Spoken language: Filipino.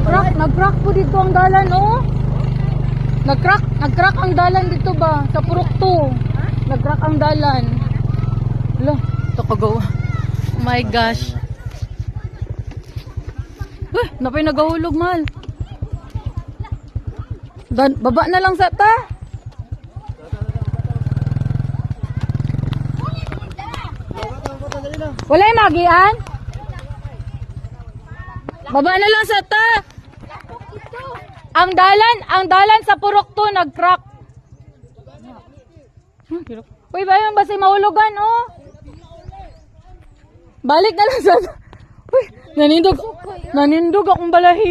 Nag-crack, nag-crack po dito ang dalan, oh. Nag-crack, nag-crack ang dalan dito ba? Sa Purok 2. Nag-crack ang dalan. Hala, ito kagawa. Oh my gosh. Eh, napay nagahulog, mahal. Dan, baba na lang sa ta. Wala yung magian? Baba na lang sa ta. Ang dalan, ang dalan sa purok to nag-crack. Hmm. Uy, ba yun? Basta mahulugan, oh. Balik na lang sa... Uy, nanindog. Nanindog akong balahi.